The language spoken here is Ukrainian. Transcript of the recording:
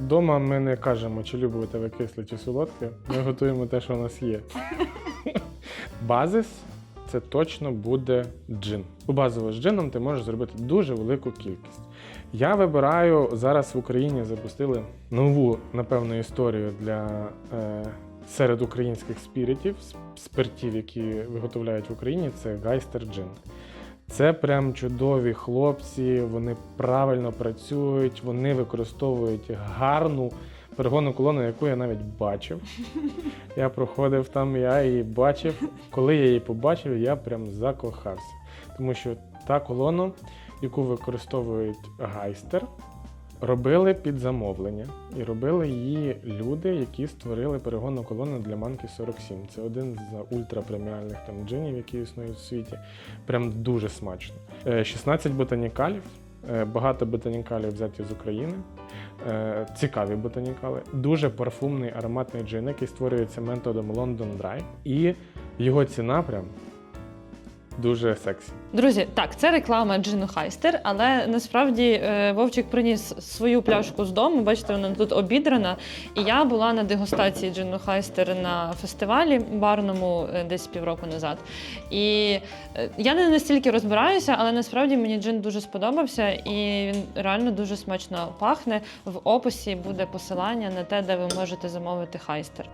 Дома ми не кажемо, чи любите ви кисле чи солодке. Ми готуємо те, що у нас є. Базис це точно буде джин. У базово з джином ти можеш зробити дуже велику кількість. Я вибираю зараз в Україні запустили нову, напевно, історію для е, серед українських спіритів, спиртів, які виготовляють в Україні. Це гайстер джин. Це прям чудові хлопці, вони правильно працюють, вони використовують гарну перегонну колону, яку я навіть бачив. Я проходив там, я її бачив. Коли я її побачив, я прям закохався. Тому що та колона, яку використовують гайстер, робили під замовлення. І робили її люди, які створили перегонну колону для Манки 47. Це один з ультрапреміальних там джинів, які існують в світі. Прям дуже смачно. Е, 16 ботанікалів. е, Багато ботанікалів взяті з України. Е, Цікаві ботанікали. Дуже парфумний ароматний джин, який створюється методом London Dry. І його ціна прям дуже сексі. Друзі, так, це реклама Джину Хайстер, але насправді е, Вовчик приніс свою пляшку з дому. Бачите, вона тут обідрана. І я була на дегустації Джину Хайстер на фестивалі барному е, десь півроку назад. І е, я не настільки розбираюся, але насправді мені джин дуже сподобався, і він реально дуже смачно пахне. В описі буде посилання на те, де ви можете замовити хайстер.